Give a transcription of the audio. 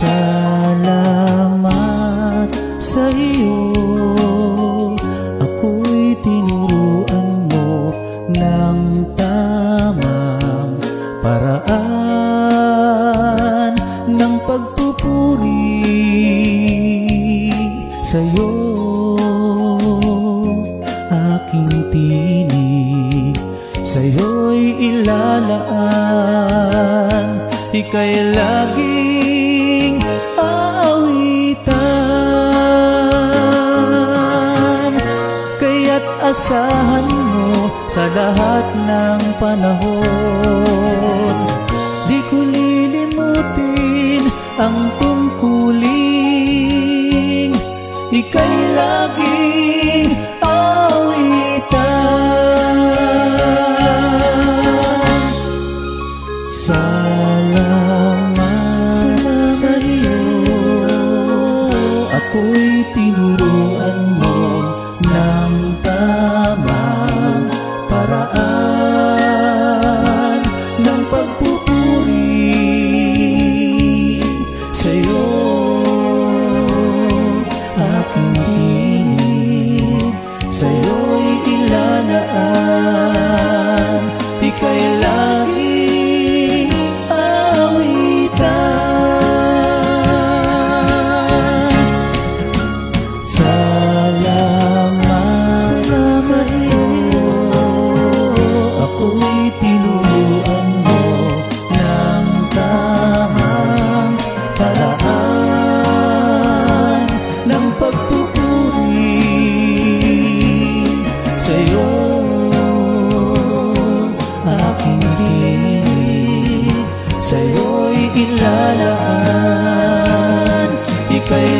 Salamat sa iyo. Ako'y tinuruan mo ng tamang paraan ng pagpupuri sa'yo. Aking tinig sa'yo'y ilalaan ika'y laging asahan mo sa lahat ng panahon. Di ko lilimutin ang tungkuling Ika'y laging awitan. Salamat sa iyo. Ako'y tinuruan mo aking tinig sa'yo'y ilalaan ika'y laging awitan. Salamat, sa iyo Ako'y tinuruan sa'yo'y ilalaan ika'y lagi